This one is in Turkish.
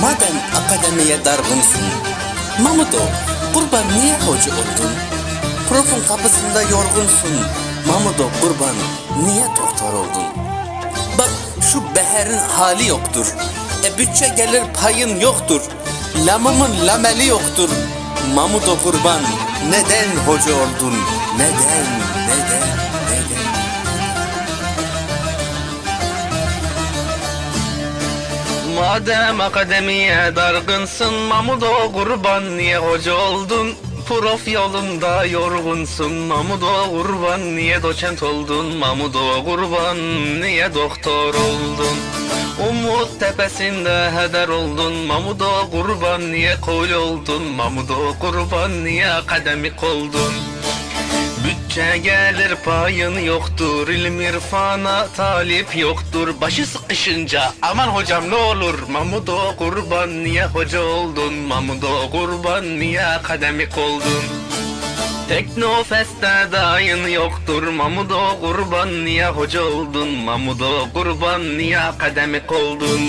Madem akademiye dargınsın, Mamudo kurban niye hoca oldun? Profun kapısında yorgunsun, Mamudo kurban niye doktor oldun? Bak şu beherin hali yoktur, e bütçe gelir payın yoktur, lamımın lameli yoktur. Mamudo kurban neden hoca oldun? Neden? Madem akademiye dargınsın Mamudo kurban niye hoca oldun? Prof yolunda yorgunsun Mamudo kurban niye doçent oldun? Mamudo kurban niye doktor oldun? Umut tepesinde heder oldun Mamudo kurban niye kul oldun? Mamudo kurban niye akademik oldun? Bütçe gelir payın yoktur ilim irfana talip yoktur. Başı sıkışınca aman hocam ne olur Mamudo kurban niye hoca oldun? Mamudo kurban niye akademik oldun? Teknofest'te dayın yoktur Mamudo kurban niye hoca oldun? Mamudo kurban niye akademik oldun